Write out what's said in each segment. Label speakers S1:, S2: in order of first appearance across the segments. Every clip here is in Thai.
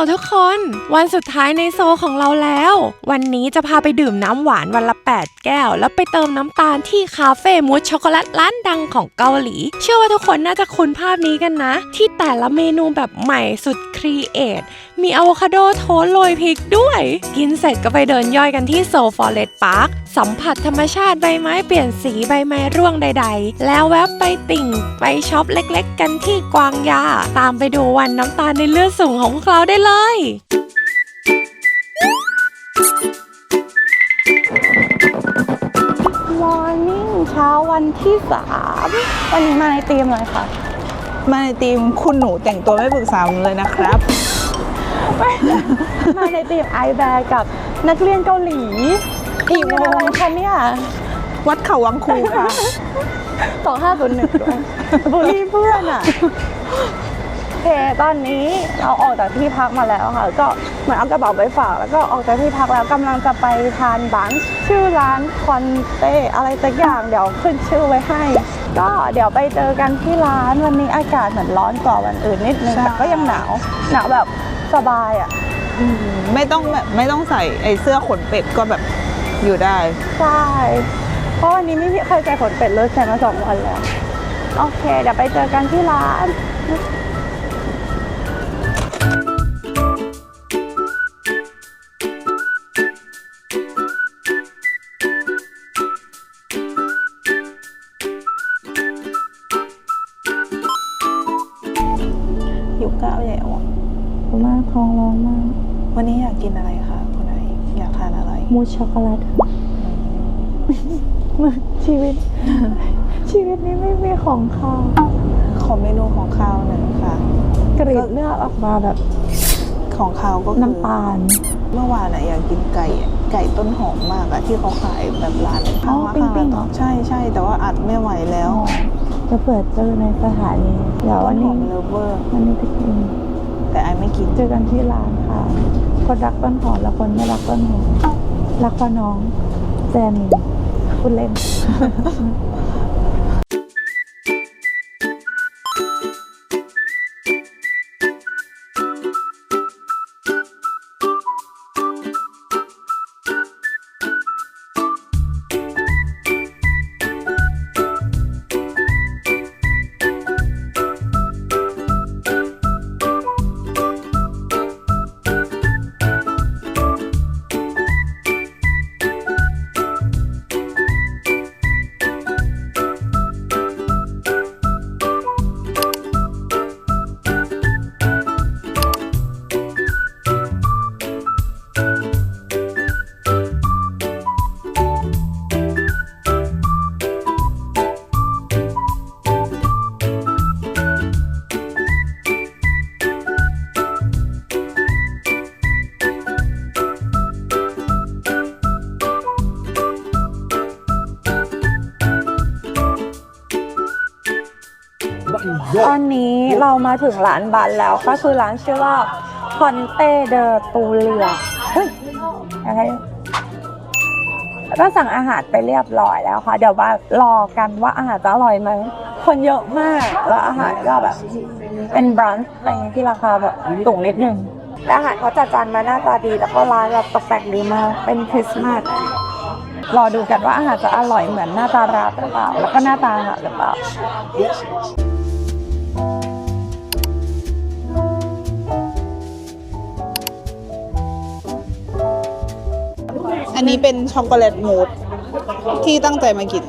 S1: ลทุกคน วันสุดท้ายในโซของเราแล้ว วันนี้จะพาไปดื่มน้ำหวานวันละ 8 แก้ว แล้วไปเติมน้ำตาลที่คาเฟ่มูสช็อกโกแลตร้านดังของเกาหลี เชื่อว่าทุกคนน่าจะคุ้นภาพนี้กันนะ ที่แต่ละเมนูแบบใหม่สุดครีเอทมีอะโวคาโดโทสต์โรยพริกด้วย กินเสร็จก็ไปเดินย่อยกันที่โซฟอเรสต์พาร์คสัมผัสธรรมชาติใบไม้เปลี่ยนสีใบไม้ร่วงใด ๆ แล้วแวบไปติ่งไปช็อปเล็กๆ กันที่กวางยา ตามไปดูวันน้ำตาลในเลือดสูงของพวกเราได้เลย
S2: มอร์นิ่งเช้าวันที่สามวันนี้มาในธีมอะไรคะ
S3: มาในทีมคุณหนูแต่งตัวไม่ปรึกษาผมเลยนะครับ
S2: มาในธีมไอแบร์กับนักเรียนเกาหลีกี่โมงคะเนี่ย
S3: วัดเขาวังคูค่ะ
S2: สองห้าศูนย์หนึ่งด้วยบุรีเพื่อนอะโอเคตอนนี้เราออกจากที่พักมาแล้วค่ะ ก็เหมือนเอากระเป๋าไปฝากแล้วก็ออกจากที่พักแล้วกำลังจะไปทานบันช์ชื่อร้านคอนเต้อะไรสักอย่างเดี๋ยวขึ้นชื่อไว้ให้ ก็เดี๋ยวไปเจอกันที่ร้านวันนี้อากาศเหมือนร้อนกว่าวันอื่นนิดนึง
S3: ใช่
S2: แต่ก็ยังหนาวหนาวแบบ สบายอะ
S3: ไม่ต้องแบบไม่ต้องใส่ไอเสื้อขนเป็ดก็แบบอยู่ได้
S2: ใช่ เพราะวันนี้ไม่มีใครใส่ขนเป็ดเลยใส่มาสองวันแล้ว โอเค เดี๋ยวไปเจอกันที่ร้าน ช็อกโกแลตค่ะชีวิต ชีวิตนี้ไม่มีของข้าว
S3: ขอเมนูของข้าวหนึ่งค่ะ
S2: กรีดเลือดออกมาแบบ
S3: ของข้าวก็คือ
S2: น้ำตาล
S3: เมื่อวานอะอยากกินไก่อะไก่ต้นหอมมากอะที่เขาขายแบบร้าน
S2: อ๋อ
S3: ข้าง
S2: ปิ้งๆเหรอ
S3: ใช่ใช่แต่ว่าอัดไม่ไหวแล้ว
S2: จะเปิดเจอในสถานีเดี๋ยว
S3: ต้
S2: วันน
S3: หอ
S2: นี้
S3: มเลฟเวอร์
S2: วันนี้จะกิน
S3: แต่ไอไม่กิน
S2: เจอกันที่ร้านค่ะคนรักต้นหอมและคนไม่รักต้นหอม รักพ่อน้องแจมีคุณเล่น อนนี้เรามาถึงร้านบันแล้วก็คือร้านชื่อว่าคอนเต้เดอตูเลียเฮ้ยอะไรก็สั่งอาหารไปเรียบร้อยแล้วค่ะ เดี๋ยวมารอกันว่าอาหารจะอร่อยไหมคนเยอะมากแล้วอาหารก็แบบ เป็นบรันช์อะไรเงี้ที่ราคาแบบสูงนิดนึงอาหารเขาจัดจานมาหน้าตาดี แล้วก็ร้านแบบตกแต่งดีมากเป็นคริสต์มาสรอดูกันว่าอาหารจะอร่อยเหมือนหน้าตาร้านหรือเปล่า แล้วก็หน้าตาอาหารหรือเปล่า
S3: อันนี้เป็นช็อกโกแลตมูสที่ตั้งใจมากิน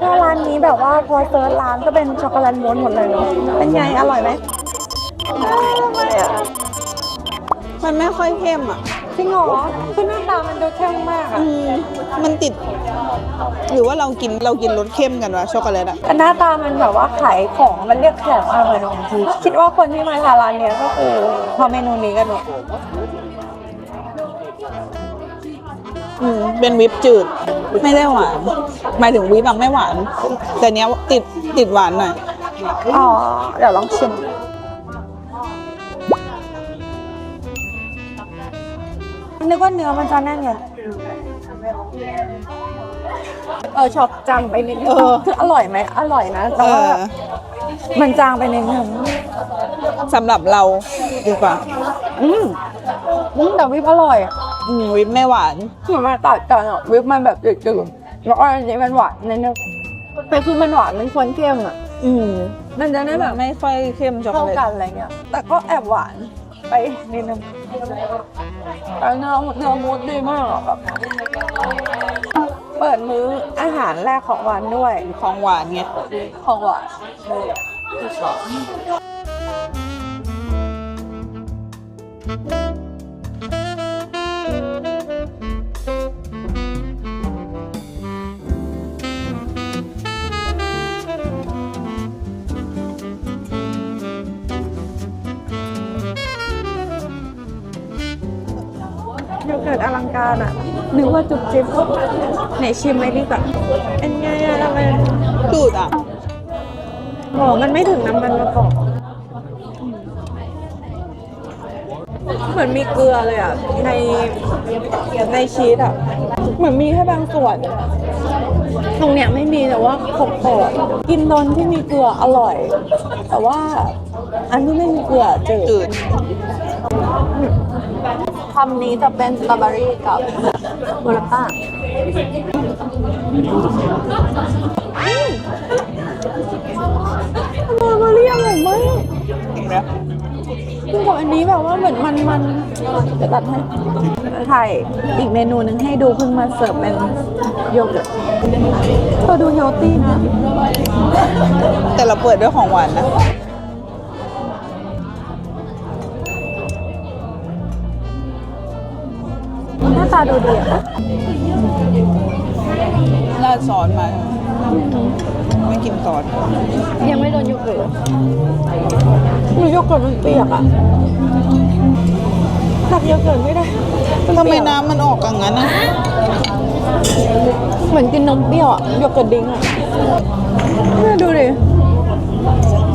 S2: ถ้าร้านนี้แบบว่าพอเซิร์ชร้านก็เป็นช็อกโกแลตม้วนหมดเลยเนาะเป็นไงอร่อยไหมไม่อะ
S3: มันไม่ค่อยเข้มอะ
S2: จริงเหรอคือหน้าตามันดูเข้มมากอะ
S3: อืมมันติด หรือว่าเรากินเรากินรสเข้มกันวะช็อกโกแลตอะ
S2: แต่หน้าตามันแบบว่าขายของมันเรียกของมากเลยบางทีคิดว่าคนที่มาทานร้านเนี้ยก็คือพอเมนูนี้กันหมด
S3: อืมเป็นวิปจืด ไม่ได้หวานหมายถึงวิปอะไม่หวาน แต่เนี้ยติดติดหวานหน่อย
S2: อ๋อ เดี๋ยวลองชิม นึกว่าเนื้อมันจะแน่นไงเออชอบจางไปนิดนึง
S3: เออ
S2: คืออร่อยไหมอร่อยนะ
S3: เอ
S2: แต่ว่า
S3: อ
S2: มันจางไปนิดนึง
S3: สำหรับเราดีกว่า
S2: อืมอืมแต่วิปอร่อย
S3: อื มวิปไม่หวาน
S2: เหมือนมันตัดกันอะวิปมันแบบจืดๆแล้วอันนี้มันหวานนิดนึงแต่คือมันหวานมันควรเค็มอะ
S3: อืม
S2: มันจะได้แบบ
S3: ไม่ค่อยเข้มช็อกโก
S2: เข้า
S3: แลต
S2: กันอะไรเงี้ย แต่ก็แอบหวานไปนิดนึงแต่เนื้อเนื้อมูสดีมากอะแบบเปิดมื้ออาหารแรกของวันด้วย
S3: ของหวานไง
S2: ของหวาน เกิร์ตอลังการอะนึกว่าจุบจิ๊บไหนชิมไหมดีกว่าเป็นไงอะทำไม
S3: จืดอะ
S2: โหมันไม่ถึงน้ำมันมะกอกเหมือนมีเกลือเลยอะ ในในชีสอะ เหมือนมีแค่บางส่วน ตรงเนี้ยไม่มีแต่ว่าขบขบกินตอนที่มีเกลืออร่อย แต่ว่าอันที่ไม่มีเกลือจืด
S3: จืด
S2: คำนี้จะเป็นสตรอเบอรี่กับโมลต้าสตรอเบอรี่อร่อยมาก
S3: จริงไหม
S2: คือกับอันนี้แบบว่าเหมือนมันมันจะตัดให้ถ่ายอีกเมนูหนึงให้ดูเพิ่งมาเสิร์ฟเป็นโยเกิร์ตก็ดูเฮลตี้นะ
S3: แต่เราเปิดด้วยของหวานนะา
S2: ตาดูดีอะ
S3: ราดซอสมาไม่กินซอส
S2: ยังไม่โดนโยเกิร์ตหนูโยเกิร์ตมันเปียกอะตักโยเกิร์ตไม่ได้
S3: ทำไมน้ำมันออกอย่างนั้นนะ
S2: เหมือนกินนมเปรี้ยวอะโยเกิร์ตดิ้งอะเนี่ยดูดิ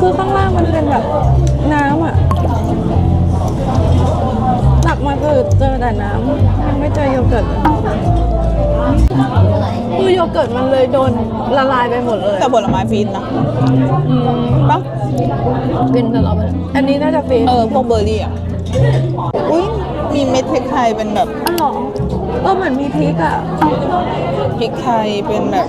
S2: คือข้างล่างมันเป็นแบบน้ำอะตัก มาคือเจอแต่น้ำยังไม่เจอโยเกิร์ตเลยคือโยเกิร์ตมันเลยโดนละลายไปหมดเลย
S3: แต่ผลไม้ฟีนนะ
S2: อืม
S3: ปะ
S2: เป็นตลอดอันนี้น่าจะเป็น
S3: เออพวกเบอร์รี่อะอุ้ยมีเม็ดพริกไทยเป็นแบบ
S2: อ๋อเหรอเออเหมือนมีพริกอะ
S3: พริกไทยเป็นแบบ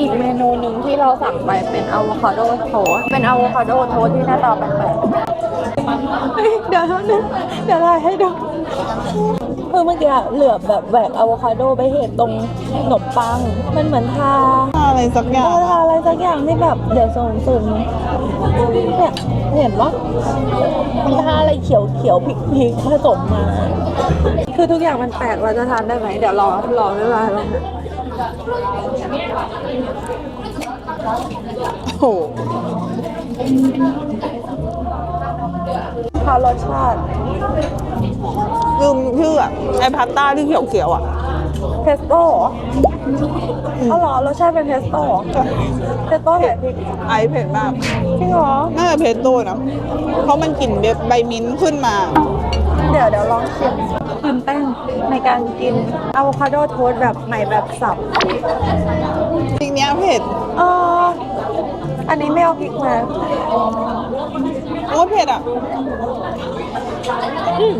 S2: อีกเมนูหนึ่งที่เราสั่งไปเป็นอะโวคาโดโทสเป็นอะโวคาโดโทสที่หน้าตาแปลกๆเดี๋ยวเท่านึงเดี๋ยวไล่ให้ดูคือเมื่อกี้เหลือบแบบแหวกอะโวคาโดไปเห็นตรงขนมปัง มันเหมือนทา
S3: อะไรสักอ
S2: ย่างทาอะไรสักอย่างที่แบบเดี๋ยวส่งซึมเนี่ยเห็นปะมันทาอะไรเขียวเขียวพริกพริกผสมมา คือทุกอย่างมันแปลกเราจะทานได้ไหมเดี๋ยวรอรอไม่เป็นไรลองดู
S3: โอ้โห
S2: พารสชาติ
S3: ลืมชื่ออะไอพาสต้าที่เขียวๆอะ
S2: เพสโต้เหรออ๋อเหรอรสชาติเป็นเพสโต้เหรอเพสโต้ใส่พริก
S3: ไอเผ็ดมาก
S2: จริงเหรอ
S3: น่าจะเพสโต้นะเพราะมันกลิ่นใบมิ้นท์ขึ้นมา
S2: เดี๋ยวเดี๋ยวลองชิม ตื่นเต้นในการกินอะโวคาโดโทสต์แบบใหม่แบบสับ
S3: พริกเนี้ยเผ็ด
S2: เอออันนี้ไม่เอาพริกมา
S3: โอ้เผ็ดอะ
S2: อืม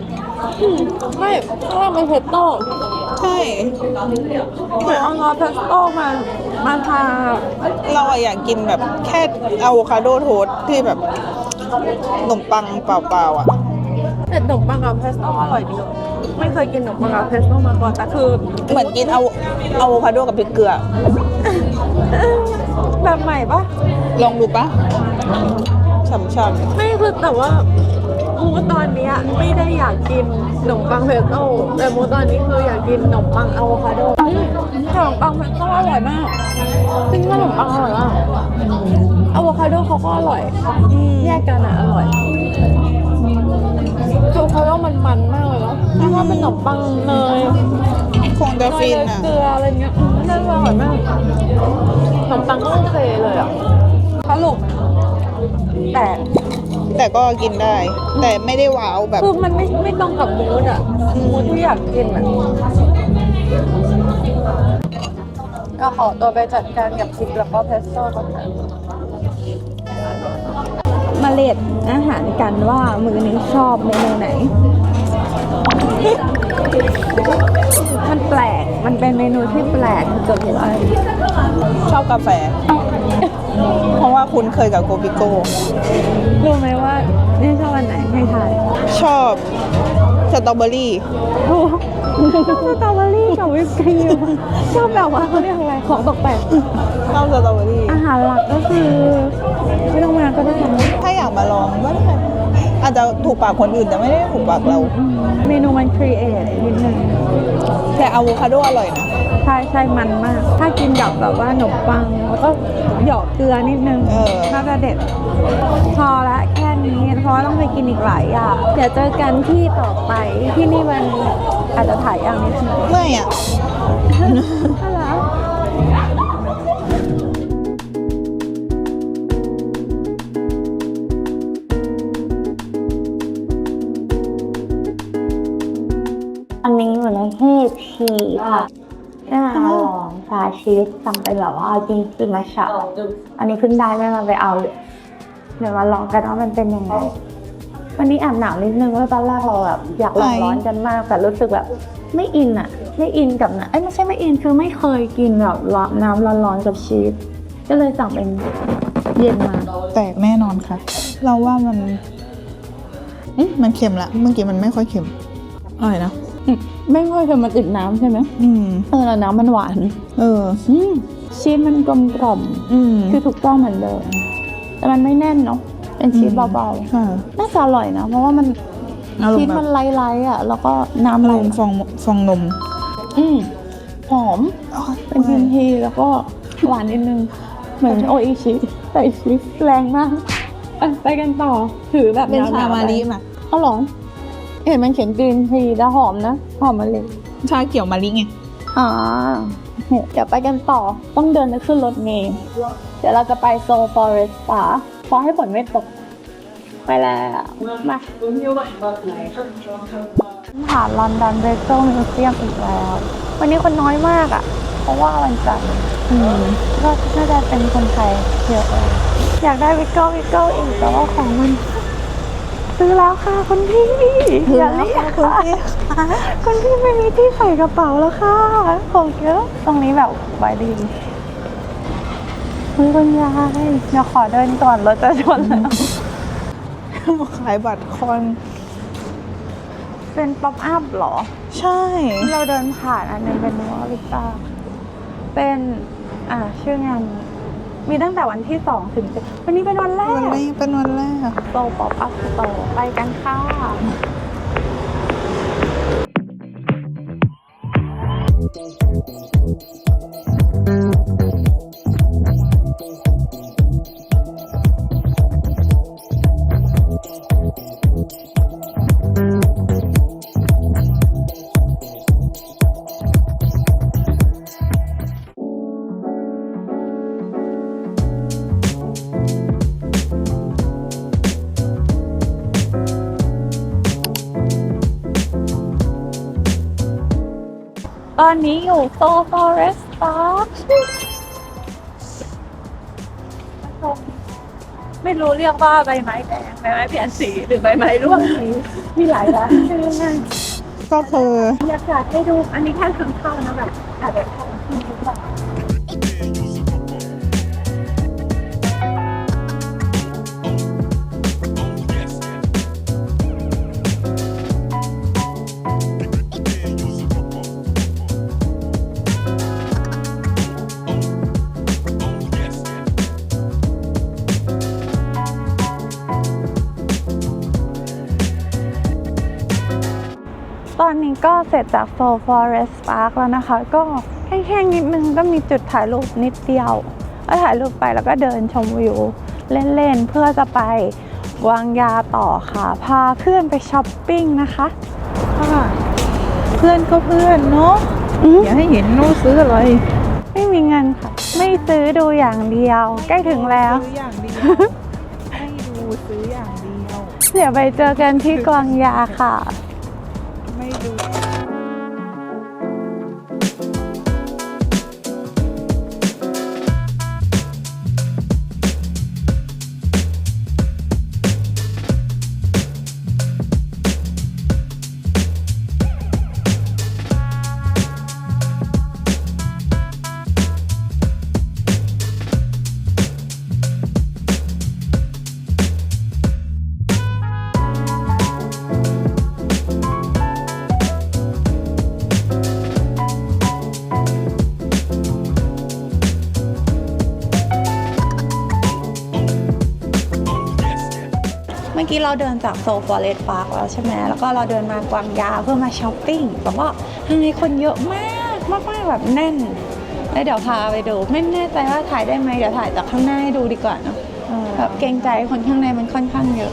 S2: ไม่เพราะว่ามันเพสโต้
S3: ใช่
S2: เหมือนเอางอเพสโต้มามาทา
S3: เราอะอยากกินแบบแค่อะโวคาโดโทสต์ที่แบบขนมปังเปล่าๆอะ
S2: แต่ขนมปังกับเพสโต้อร่อยดี ไม่เคยกินขนมปังกับเพสโต้มาก่อนแต่คือ
S3: เหมือนกินอะอะโวคาโดกับพริกเกลือ
S2: แบบใหม่ปะ
S3: ลองดูปะช่ำ
S2: ไม่คือแต่ว่ามูตอนเนี้ยไม่ได้อยากกินขนมปังเพสโต้แต่มูตอนนี้คืออยากกินขนมปังอะโวคาโดอืมขนมปังเพสโต้อร่อยมากจริงๆขนมปังอร่อยมากอะโวคาโดเขาก็อร่อย
S3: ๆอืม
S2: แยกกันอะอร่อยอะโวคาโดมันมันมาก เลยเนาะเพราะว่าเป็นขนมปังเนย
S3: คงจะ
S2: เน
S3: ฟิ
S2: ย
S3: น
S2: เลย
S3: อะ
S2: เกลืออะไรเงี้ยอืมนั่นอร่อยมากขนมปังก็โอเคเลยอะสรุปแต่
S3: แต่ก็กินได้ แต่ไม่ได้ว้าวแบบ
S2: คือมันไม่ไม่ตรงกับมูดอะมูดที่อยากกินอะก็ขอตัวไปจัดการกับพริกแล้วก็เพสโต้ก่อนนะมาเลดอาหารกันว่ามือนี้ชอบเมนูไหน มันแปลก มันเป็นเมนูที่แปลกจนว่า
S3: ชอบกาแฟ เพราะว่าคุ้นเคยกับโกปิโก้
S2: รู้ไหมว่านี่ชอบอันไหนให้ทาย
S3: ชอบสตรอเบอรี่
S2: โอ้ชอบสตรอเบอรี่กับวิปครีมชอบแบบว่าเขาเรียกอะไร ของตกแต่ง
S3: ชอบสตรอเบอรี่
S2: อาหารหลักก็คือ ไม่ต้องมาก็ได้นะ
S3: ถ้าอยากมาลองก็ได้ อาจจะถูกปากคนอื่นแต่ไม่ได้ถูกปากเรา
S2: อืมเมนูมันครีเอทนิดนึง
S3: แต่อะโวคาโดอร่อยนะ
S2: ใช่ใช่มันมาก ถ้ากินกับแบบว่าขนมปัง แล้วก็หยอกเกลือนิดนึง
S3: เออ
S2: น่าจะเด็ด พอละแค่นี้ เพราะว่าต้องไปกินอีกหลายอย่าง เดี๋ยวเจอกันที่ต่อไป ที่นี่มันอาจจะถ่ายอย่างนิดนึง
S3: ไม่อะ
S2: อะไร
S4: อั ทีค่ะได้มาลองชาชีสสั่งไปแบบว่าเอาจริงคือมาฉับอันนี้เพิ่งได้ไม่มาไปเอาเลยเดี๋ยวมาลองกันว่ามันเป็นยังไงวันนี้แอบหนาวนิดนึงเพราะตอนแรกเราแบบอยากลอง
S3: ไป
S4: ร้อนกันมากแต่รู้สึกแบบไม่อินอะไม่อินกับนะเอ้ยไม่ใช่ไม่อินคือไม่เคยกินแบบร้อนน้ำร้อนๆกับชีสก็เลยสั่งเป็นเย็นมา
S3: แตกแน่นอนค่ะ เราว่ามันอืมมันเค็มละเมื่อกี้มันไม่ค่อยเค็มอร่อยนะ
S4: ไม่ค่อยเค็มมันติดน้ำใช่ไหม
S3: อืม
S4: เออแล้วน้ำมันหวาน
S3: เออ
S4: อืมชีสมันกลมกล่อม
S3: อืม
S4: คือถูกต้องเหมือนเดิมแต่มันไม่แน่นเนาะเป็นชีสเบา
S3: ค่ะ
S4: ๆน่าจะอร่อยนะ เพราะว่ามัน
S3: อารม
S4: ชีส
S3: ณ์แบ
S4: มัน
S3: บ
S4: ไล่ๆอะ แล้วก็น้ำ
S3: อาร
S4: ไหล
S3: มณ์ฟองฟองนม
S4: อืมหอม เป็นทีนทีแล้วก็หวานนิดนึง เหมือนโออิชิแต่ชีสแรงมากอะไปกันต่อถือแบบ
S3: เป็นชา
S4: หวๆ
S3: มารี
S4: ไป
S3: มา
S4: เอาเหรอ เห็นมันเขียนกรีนทีแต่หอมนะ หอมมะลิ
S3: ชาเขียวมารีไง
S4: อ่าเดี๋ยวไปกันต่อต้องเดินไปขึ้นรถเมล์เดี๋ยวเราจะไปโซฟอเรสตาขอให้ฝนไม่ตก ไปแล้วมาผ่านลอนดอนเบเกิลมิวเซียมอีกแล้ว วันนี้คนน้อยมากอะ เพราะว่าวันจันทร์อืมก็น่าจะเป็นคนไทยเยอะเลยอยากได้วิกเกิลวิกเกิลอีกแต่ว่าของมัน ซื้อแล้วค่ะคุณพี่อย่าเรียกค่ะคุณพี่ไม่มีที่ใส่กระเป๋าแล้วค่ะของเยอะตรงนี้แบบไว้ดีคุณคุณยายเดี๋ยวขอเดินก่อนรถจะชนแล้ว
S3: ขายบัตรคอน
S2: เป็นป๊อปอัพเหรอ
S3: ใช่
S2: เราเดินผ่านอันหนึงเป็นวอลิต้าเป็น อ่าชื่องาน มีตั้งแต่วันที่สองถึงเจ็ดวันนี้เป็นวันแร
S3: วัน
S2: ก
S3: นี้เป็นวันแรก
S2: โตป๊อปอัพสโตไปกันค่ะ นนี้อยู่โซฟอเรสตาร์ไม่รู้เรียกว่าใบไม้แดงใบไม้เปลี่ยนสีหรือใบไม้ร่วงสีมีหลายร้านชื่อมาก
S3: ก็คือ
S2: อยากจะให้ดู อันนี้แค่ทางเข้านะแบบอาจจะ เสร็จจากโซฟอเรสต์พาร์คแล้วนะคะ ก็แห้งๆนิดนึงก็มีจุดถ่ายรูปนิดเดียวก็ถ่ายรูปไปแล้วก็เดินชมวิวเล่นๆ เพื่อจะไปวางยาต่อค่ะ พาเพื่อนไปช้อปปิ้งนะคะ
S3: ค่ะเพื่อนก็เพื่อนเนาะอย่าให้เห็นโน้ซื้ออะไร
S2: ไม่มีเงินค่ะ ไม่ซื้อดูอย่างเดียว ใกล้ถึงแล้ว
S3: ซื้ออย่างเดียวให้ดูซื้ออย่างเดียว
S2: เดี๋ยวไปเจอกันที่กวางยาค่ะ กี้เราเดินจากโซฟอเรสต์พาร์คแล้วใช่ไหมแล้วก็เราเดินมากวางยาเพื่อมาช้อปปิ้งแต่ว่าข้างในคนเยอะมากมากๆแบบแน่น แล้วเดี๋ยวพาไปดู ไม่แน่ใจว่าถ่ายได้ไหมเดี๋ยวถ่ายจากข้างหน้าให้ดูดีกว่าเนาะแบบเกรงใจคนข้างในมันค่อนข้างเยอะ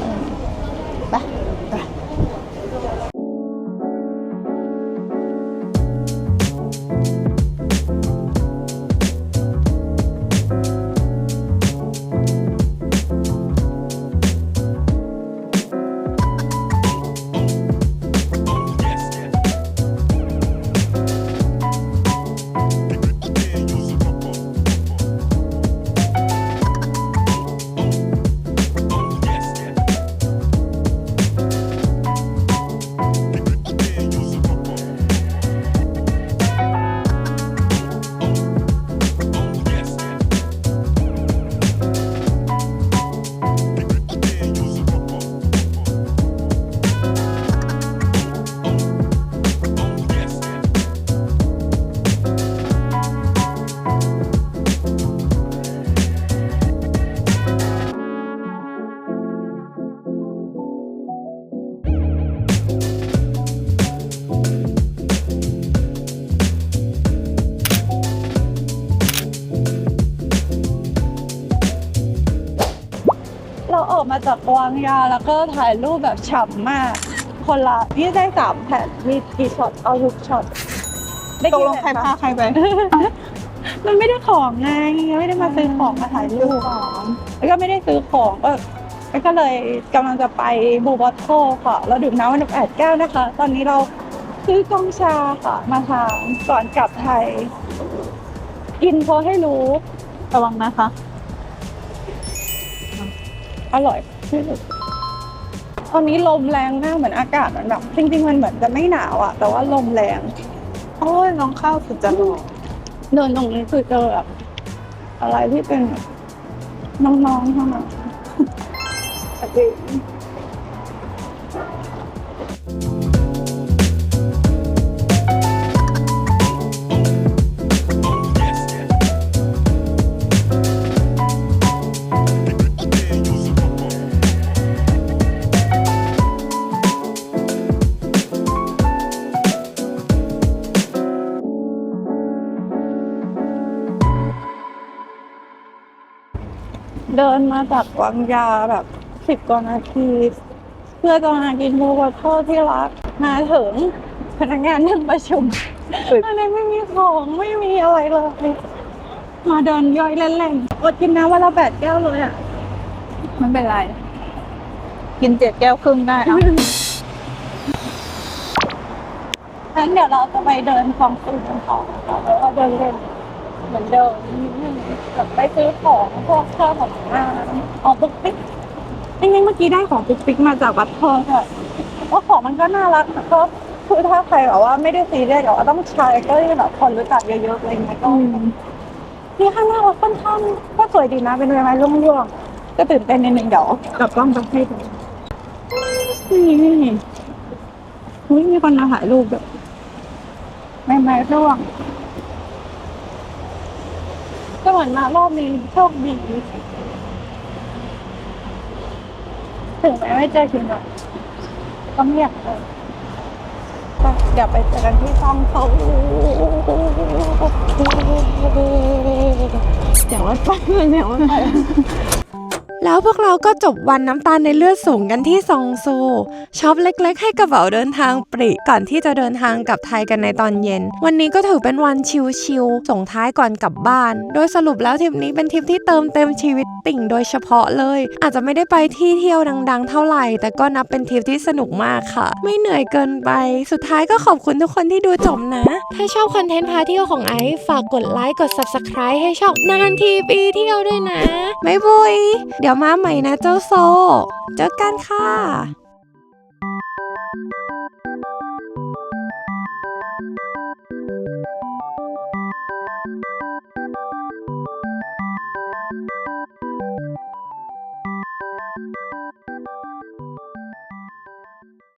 S2: แล้วก็ถ่ายรูปแบบฉ่ำมาก คนละพี่ได้สามแผ่นมีกี่ช็อตเอาทุกช็อตได้
S3: ตก
S2: กี่
S3: ลงใคร
S2: แผ่น
S3: พาใครไป
S2: มันไม่ได้ของไงไม่ได้มาซื้อของมาถ่ายรูปแล้วก็ไม่ได้ซื้อของก็ก็เลยกำลังจะไปบูบอทโทค่ะเราดื่มน้ำวันละแปดแก้วนะคะ ตอนนี้เราซื้อกองชาค่ะมาทานก่อนกลับไทย กินเพราะให้รู้
S3: ระวังนะคะ
S2: อร่อยที่สุดต อนนี้ลมแรงมากเหมือนอากาศมันแบบจริงๆมันเหมือนจะไม่หนาวอะแต่ว่าลมแรง
S3: โอ้ยน้องข้าวสุดจะหล่อ
S2: เดินตรงนี้คือเจอแบบอะไรที่เป็นน้องๆเท่านั้นแต่ เดินมาจากวังยาแบบสิบกว่านาที เพื่อจะมากินบูบอทโทที่รักมาถึงพนักงานนั่งประชุมอันนี้ไม่มีของไม่มีอะไรเลย มาเดินย่อยเล่นๆอดกินน้ำวันละแปดแก้วเลยอะ
S3: ไม่เป็นไร กินเจ็ดแก้วครึ่งได้เอา
S2: งั้นเดี๋ยวเราจะไปเดินของสูงกันต่อนะคะแล้วก็เดินเล่นเห มือนเดิมนิดนึงแบบไปซื้อของพวกเครื่องของงานอ๋อปุ๊กปิ๊กจริงๆเมื่อกี้ได้ของปุ๊กปิ๊กมาจากวัดทองค่ะว่าของมันก็น่ารักแต่ก็คือถ้าใครแบบว่าไม่ได้ซีเรียสแต่ว่าต้องใช้ก็แบบคนรู้จักเยอะๆอะไรเงี้ยก็นี่ข้างหน้าเราค่อนข้างก็สวยดีนะเป็นใบไม้ร่วงๆก็ตื่นเต้นนิดนึงเดี๋ยวกลับกล้องไปให้ดูนี่นี่อุ๊ยมีคนมาถ่ายรูปแบบไม่ไม่ร่วง ก็เหมือนมารอบนี้โชคดี ถึงแม้ไม่เจอคุณหรอกก็ไม่อยากเลยเดี๋ยวไปเจอกันที่ซองโซเดี๋ยวว่าไปเดี๋ยวว่าไป
S1: แล้วพวกเราก็จบวันน้ำตาลในเลือดสูงกันที่ซองโซช็อปเล็ก ๆ ให้กระเป๋าเดินทางปริก่อนที่จะเดินทางกลับไทยกันในตอนเย็น วันนี้ก็ถือเป็นวันชิลๆส่งท้ายก่อนกลับบ้าน โดยสรุปแล้วทริปนี้เป็นทริปที่เติมเต็มชีวิตติ่งโดยเฉพาะเลย อาจจะไม่ได้ไปที่เที่ยวดัง ๆ เท่าไหร่ แต่ก็นับเป็นทริปที่สนุกมากค่ะ ไม่เหนื่อยเกินไป สุดท้ายก็ขอบคุณทุกคนที่ดูจบนะ ถ้าชอบคอนเทนต์พาเที่ยวของไอซ์ฝากกดไลค์กด subscribe ให้ช่องนานทีปีเที่ยวด้วยนะไม่บุยเดี๋ยวมาใหม่นะเจ้าโซ เจอกันค่ะ